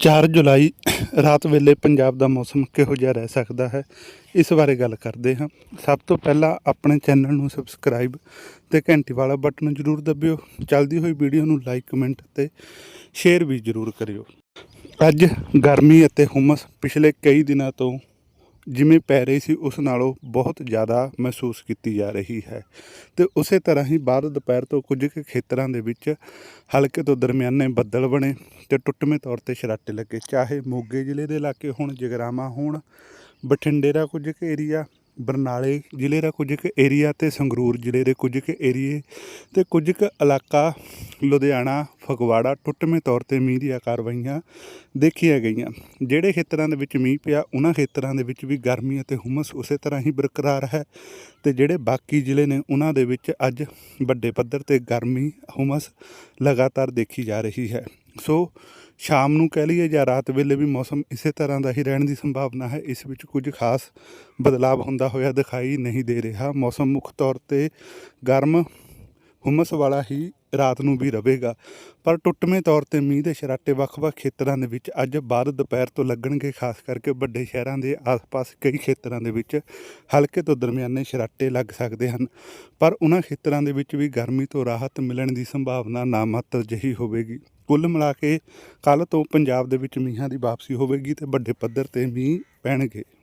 4 ਜੁਲਾਈ ਰਾਤ ਵੇਲੇ ਪੰਜਾਬ ਦਾ ਮੌਸਮ ਕਿਹੋ ਜਿਹਾ ਰਹਿ ਸਕਦਾ ਹੈ, ਇਸ ਬਾਰੇ ਗੱਲ ਕਰਦੇ ਹਾਂ। ਸਭ ਤੋਂ ਪਹਿਲਾਂ ਆਪਣੇ ਚੈਨਲ ਨੂੰ ਸਬਸਕ੍ਰਾਈਬ ਤੇ ਘੰਟੀ ਵਾਲਾ ਬਟਨ ਜ਼ਰੂਰ ਦਬਿਓ। ਚੱਲਦੀ ਹੋਈ ਵੀਡੀਓ ਨੂੰ ਲਾਈਕ, ਕਮੈਂਟ ਤੇ ਸ਼ੇਅਰ ਵੀ ਜ਼ਰੂਰ ਕਰਿਓ। ਅੱਜ ਗਰਮੀ ਅਤੇ ਹੁਮਸ ਪਿਛਲੇ ਕਈ ਦਿਨਾਂ ਤੋਂ ਜਿਵੇਂ ਪੈ ਰਹੀ ਸੀ, ਉਸ ਨਾਲੋਂ ਬਹੁਤ ਜ਼ਿਆਦਾ ਮਹਿਸੂਸ ਕੀਤੀ ਜਾ ਰਹੀ ਹੈ। ਤੇ ਉਸੇ ਤਰ੍ਹਾਂ ਹੀ ਬਾਅਦ ਦੁਪਹਿਰ ਤੋਂ ਕੁਝ ਕੁ ਖੇਤਰਾਂ ਦੇ ਵਿੱਚ ਹਲਕੇ ਤੋਂ ਦਰਮਿਆਨੇ ਬੱਦਲ ਬਣੇ ਤੇ ਟੁੱਟਵੇਂ ਤੌਰ ਤੇ ਛਰਾਟੇ ਲੱਗੇ। ਚਾਹੇ ਮੋਗੇ ਜ਼ਿਲ੍ਹੇ ਦੇ ਇਲਾਕੇ ਹੋਣ, ਜਗਰਾਵਾਂ ਹੋਣ ਬਠਿੰਡੇ ਦਾ ਕੁਝ ਕੁ ਏਰੀਆ ਬਰਨਾਲੇ ਜ਼ਿਲ੍ਹੇ ਦਾ ਕੁਝ ਕੁ ਏਰੀਆ ਤੇ ਸੰਗਰੂਰ ਜ਼ਿਲ੍ਹੇ ਦੇ ਕੁਝ ਕੁ ਏਰੀਏ ਤੇ ਕੁਝ ਕੁ ਇਲਾਕਾ, ਲੁਧਿਆਣਾ, ਫਗਵਾੜਾ ਟੁੱਟਵੇਂ ਤੌਰ ਤੇ ਮੀਂਹ ਦੀਆਂ ਕਾਰਵਾਈਆਂ ਦੇਖੀਆਂ ਗਈਆਂ। ਜਿਹੜੇ ਖੇਤਰਾਂ ਦੇ ਵਿੱਚ ਮੀਂਹ ਪਿਆ, ਉਹਨਾਂ ਖੇਤਰਾਂ ਦੇ ਵਿੱਚ ਵੀ ਗਰਮੀ ਅਤੇ ਹੁਮਸ ਉਸੇ ਤਰ੍ਹਾਂ ਹੀ ਬਰਕਰਾਰ ਹੈ ਤੇ ਜਿਹੜੇ ਬਾਕੀ ਜ਼ਿਲ੍ਹੇ ਨੇ, ਉਹਨਾਂ ਦੇ ਵਿੱਚ ਅੱਜ ਵੱਡੇ ਪੱਧਰ ਤੇ ਗਰਮੀ, ਹੁਮਸ ਲਗਾਤਾਰ ਦੇਖੀ ਜਾ ਰਹੀ ਹੈ। ਸੋ ਸ਼ਾਮ ਨੂੰ ਕਹਿ ਲਈਏ ਜਾਂ ਰਾਤ ਵੇਲੇ ਵੀ ਮੌਸਮ ਇਸੇ ਤਰ੍ਹਾਂ ਦਾ ਹੀ ਰਹਿਣ ਦੀ ਸੰਭਾਵਨਾ ਹੈ, ਇਸ ਵਿੱਚ ਕੁਝ ਖਾਸ ਬਦਲਾਅ ਹੁੰਦਾ ਹੋਇਆ ਦਿਖਾਈ ਨਹੀਂ ਦੇ ਰਿਹਾ। ਮੌਸਮ ਮੁੱਖ ਤੌਰ ਤੇ ਗਰਮ ਹੁਮਸ ਵਾਲਾ ਹੀ ਰਾਤ ਨੂੰ ਵੀ ਰਹੇਗਾ, ਪਰ ਟੁੱਟਵੇਂ ਤੌਰ ਤੇ ਮੀਂਹ ਦੇ ਸ਼ਰਾਟੇ ਵੱਖ-ਵੱਖ ਖੇਤਰਾਂ ਦੇ ਵਿੱਚ ਅੱਜ ਬਾਅਦ ਦੁਪਹਿਰ ਤੋਂ ਲੱਗਣਗੇ, ਖਾਸ ਕਰਕੇ ਵੱਡੇ ਸ਼ਹਿਰਾਂ ਦੇ ਆਸ-ਪਾਸ ਕਈ ਖੇਤਰਾਂ ਦੇ ਵਿੱਚ ਹਲਕੇ ਤੋਂ ਦਰਮਿਆਨੇ ਸਰਾਟੇ ਲੱਗ ਸਕਦੇ ਹਨ, ਪਰ ਉਹਨਾਂ ਖੇਤਰਾਂ ਦੇ ਵਿੱਚ ਵੀ ਗਰਮੀ ਤੋਂ ਰਾਹਤ ਮਿਲਣ ਦੀ ਸੰਭਾਵਨਾ ਨਾਮਾਤਰ ਜਿਹੀ ਹੋਵੇਗੀ। ਕੁੱਲ ਮਿਲਾ ਕੇ ਕੱਲ ਤੋਂ ਪੰਜਾਬ ਦੇ ਵਿੱਚ ਮੀਂਹਾਂ ਦੀ ਵਾਪਸੀ ਹੋਵੇਗੀ ਤੇ ਵੱਡੇ ਪੱਧਰ ਤੇ ਮੀਂਹ ਪੈਣਗੇ।